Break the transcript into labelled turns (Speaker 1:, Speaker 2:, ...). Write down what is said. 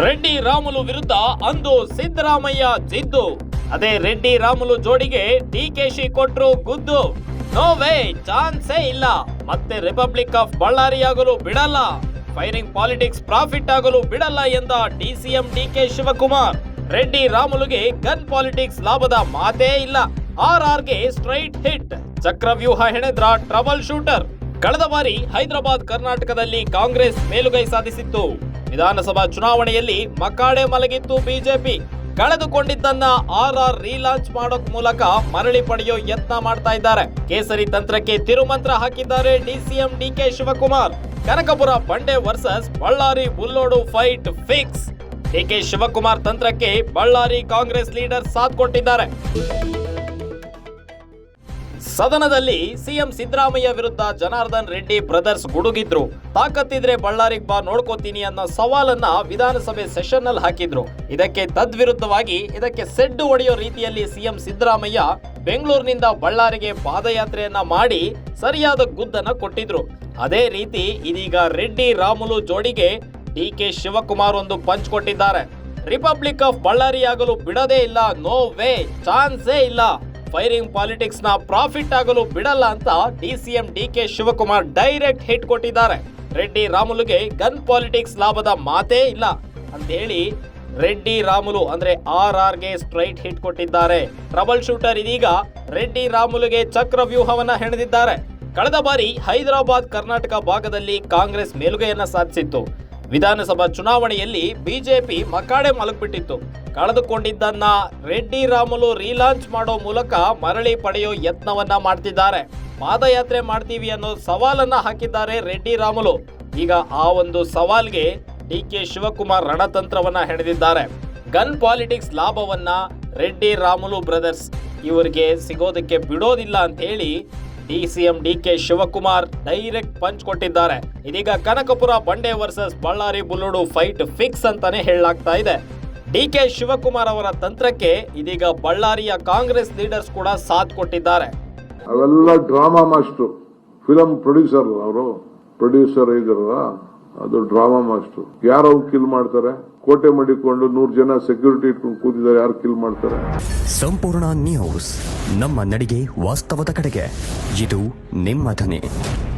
Speaker 1: ರೆಡ್ಡಿ ರಾಮುಲು ವಿರುದ್ಧ ಅಂದು ಸಿದ್ದರಾಮಯ್ಯ ಜಿದ್ದು. ಅದೇ ರೆಡ್ಡಿ ರಾಮುಲು ಜೋಡಿಗೆ ಡಿಕೆಶಿ ಕೊಟ್ರು ಗುದ್ದು. ನೋ ವೇ ಚಾನ್ಸೇ ಇಲ್ಲ. ಮತ್ತೆ ರಿಪಬ್ಲಿಕ್ ಆಫ್ ಬಳ್ಳಾರಿಯಾಗಲು ಬಿಡಲ್ಲ. ಫೈರಿಂಗ್ ಪಾಲಿಟಿಕ್ಸ್ ಪ್ರಾಫಿಟ್ ಆಗಲು ಬಿಡಲ್ಲ ಎಂದ ಡಿಸಿಎಂ ಡಿಕೆ ಶಿವಕುಮಾರ್. ರೆಡ್ಡಿ ರಾಮುಲುಗೆ ಗನ್ ಪಾಲಿಟಿಕ್ಸ್ ಲಾಭದ ಮಾತೇ ಇಲ್ಲ. ಆರ್ ಆರ್ಗೆ ಸ್ಟ್ರೈಟ್ ಹಿಟ್ ಚಕ್ರವ್ಯೂಹ ಹೆಣೆದ್ರ ಟ್ರಬಲ್ ಶೂಟರ್ ಕಳೆದ ಬಾರಿ ಹೈದರಾಬಾದ್ ಕರ್ನಾಟಕದಲ್ಲಿ ಕಾಂಗ್ರೆಸ್ ಮೇಲುಗೈ ಸಾಧಿಸಿತ್ತು. ವಿಧಾನಸಭಾ ಚುನಾವಣೆಯಲ್ಲಿ ಮಕ್ಕಾಡೆ ಮಲಗಿತ್ತು ಬಿಜೆಪಿ. ಕಳೆದುಕೊಂಡಿದ್ದನ್ನ ಆರ್ ಆರ್ ರೀಲಾಂಚ್ ಮಾಡೋಕ್ ಮೂಲಕ ಮರಳಿ ಪಡೆಯೋ ಯತ್ನ ಮಾಡ್ತಾ ಇದ್ದಾರೆ. ಕೇಸರಿ ತಂತ್ರಕ್ಕೆ ತಿರುಮಂತ್ರ ಹಾಕಿದ್ದಾರೆ ಡಿಸಿಎಂ ಡಿಕೆ ಶಿವಕುಮಾರ್. ಕನಕಪುರ ಬಂಡೆ ವರ್ಸಸ್ ಬಳ್ಳಾರಿ ಬುಲ್ಲೋಡು ಫೈಟ್ ಫಿಕ್ಸ್. ಡಿಕೆ ಶಿವಕುಮಾರ್ ತಂತ್ರಕ್ಕೆ ಬಳ್ಳಾರಿ ಕಾಂಗ್ರೆಸ್ ಲೀಡರ್ ಸಾಥ್ ಕೊಟ್ಟಿದ್ದಾರೆ. ಸದನದಲ್ಲಿ ಸಿಎಂ ಸಿದ್ದರಾಮಯ್ಯ ವಿರುದ್ಧ ಜನಾರ್ದನ್ ರೆಡ್ಡಿ ಬ್ರದರ್ಸ್ ಗುಡುಗಿದ್ರು. ತಾಕತ್ತಿದ್ರೆ ಬಳ್ಳಾರಿಗೆ ಬಾ ನೋಡ್ಕೋತೀನಿ ಅನ್ನೋ ಸವಾಲನ್ನ ವಿಧಾನಸಭೆ ಸೆಷನ್ನಲ್ಲಿ ಹಾಕಿದ್ರು. ಇದಕ್ಕೆ ತದ್ವಿರುದ್ಧವಾಗಿ ಇದಕ್ಕೆ ಸೆಡ್ಡು ಹೊಡೆಯೋ ರೀತಿಯಲ್ಲಿ ಸಿಎಂ ಸಿದ್ದರಾಮಯ್ಯ ಬೆಂಗಳೂರಿನಿಂದ ಬಳ್ಳಾರಿಗೆ ಪಾದಯಾತ್ರೆಯನ್ನ ಮಾಡಿ ಸರಿಯಾದ ಗುದ್ದನ್ನ ಕೊಟ್ಟಿದ್ರು. ಅದೇ ರೀತಿ ಇದೀಗ ರೆಡ್ಡಿ ರಾಮುಲು ಜೋಡಿಗೆ ಡಿಕೆ ಶಿವಕುಮಾರ್ ಒಂದು ಪಂಚ್ ಕೊಟ್ಟಿದ್ದಾರೆ. ರಿಪಬ್ಲಿಕ್ ಆಫ್ ಬಳ್ಳಾರಿ ಆಗಲು ಬಿಡದೇ ಇಲ್ಲ. No way. ಚಾನ್ಸೇ ಇಲ್ಲ. ಫೈರಿಂಗ್ ಪಾಲಿಟಿಕ್ಸ್ನ ಪ್ರಾಫಿಟ್ ಆಗಲು ಬಿಡಲ್ಲ ಅಂತ DCM D K Shivakumar direct hit ಕೊಟ್ಟಿದ್ದಾರೆ. ರೆಡ್ಡಿ ರಾಮುಲುಗೆ ಗನ್ ಪಾಲಿಟಿಕ್ಸ್ ಲಾಭದ ಮಾತೇ ಇಲ್ಲ ಅಂತ ಹೇಳಿ ರೆಡ್ಡಿ ರಾಮುಲು ಅಂದ್ರೆ ಆರ್ ಆರ್ಗೆ ಸ್ಟ್ರೈಟ್ ಹಿಟ್ ಕೊಟ್ಟಿದ್ದಾರೆ. ಟ್ರಬಲ್ ಶೂಟರ್ ಇದೀಗ ರೆಡ್ಡಿ ರಾಮುಲುಗೆ ಚಕ್ರ ವ್ಯೂಹವನ್ನ ಹೆಣೆದಿದ್ದಾರೆ. ಕಳೆದ ಬಾರಿ ಹೈದರಾಬಾದ್ ಕರ್ನಾಟಕ ಭಾಗದಲ್ಲಿ ಕಾಂಗ್ರೆಸ್ ಮೇಲುಗೈಯನ್ನ ಸಾಧಿಸಿತ್ತು. ವಿಧಾನಸಭಾ ಚುನಾವಣೆಯಲ್ಲಿ ಬಿಜೆಪಿ ಮಕಾಡೆ ಮಲಗಿಬಿಟ್ಟಿತ್ತು. ಕಳೆದುಕೊಂಡಿದ್ದನ್ನ ರೆಡ್ಡಿ, ರಾಮುಲು ರೀಲಾಂಚ್ ಮಾಡೋ ಮೂಲಕ ಮರಳಿ ಪಡೆಯೋ ಯತ್ನವನ್ನ ಮಾಡ್ತಿದ್ದಾರೆ. ಪಾದಯಾತ್ರೆ ಮಾಡ್ತೀವಿ ಅನ್ನೋ ಸವಾಲನ್ನ ಹಾಕಿದ್ದಾರೆ ರೆಡ್ಡಿ, ರಾಮುಲು. ಈಗ ಆ ಒಂದು ಸವಾಲ್ಗೆ ಡಿ ಕೆ ಶಿವಕುಮಾರ್ ರಣತಂತ್ರವನ್ನ ಹೆಣೆದಿದ್ದಾರೆ. ಗನ್ ಪಾಲಿಟಿಕ್ಸ್ ಲಾಭವನ್ನ ರೆಡ್ಡಿ, ರಾಮುಲು ಬ್ರದರ್ಸ್ ಇವರಿಗೆ ಸಿಗೋದಕ್ಕೆ ಬಿಡೋದಿಲ್ಲ ಅಂತ ಹೇಳಿ D CM D K Shivakumar direct punch ಕೊಟ್ಟಿದ್ದಾರೆ. ಇದೀಗ ಕನಕಪುರ ಬಂಡೆ ವರ್ಸಸ್ ಬಳ್ಳಾರಿ ಬುಲ್ಲುಡು ಫೈಟ್ ಫಿಕ್ಸ್ ಅಂತಾನೆ ಹೇಳಲಾಗ್ತಾ ಇದೆ. ಡಿ ಕೆ ಶಿವಕುಮಾರ್ ಅವರ ತಂತ್ರಕ್ಕೆ ಇದೀಗ ಬಳ್ಳಾರಿಯ ಕಾಂಗ್ರೆಸ್ ಲೀಡರ್ಸ್ ಕೂಡ ಸಾಥ್ ಕೊಟ್ಟಿದ್ದಾರೆ.
Speaker 2: ಅವೆಲ್ಲ ಡ್ರಾಮಾ ಮಾಸ್ಟರ್. ಫಿಲಂ ಪ್ರೊಡ್ಯೂಸರ್ ಅವರು. ಪ್ರೊಡ್ಯೂಸರ್ ಇದ್ರ ಅದು ಡ್ರಾಮಾ ಮಾಸ್ಟರ್. ಯಾರು ಕಿಲ್ ಮಾಡ್ತಾರೆ? ಕೋಟೆ ಮಾಡಿಕೊಂಡು ನೂರು ಜನ ಸೆಕ್ಯೂರಿಟಿ ಇಟ್ಕೊಂಡು ಕೂತಿದ್ದಾರೆ, ಯಾರು ಕಿಲ್ ಮಾಡ್ತಾರೆ?
Speaker 3: ಸಂಪೂರ್ಣ ನ್ಯೂಸ್ ನಮ್ಮ ನಡಿಗೆ ವಾಸ್ತವದ ಕಡೆಗೆ. ಇದು ನಿಮ್ಮ ಧ್ವನಿ.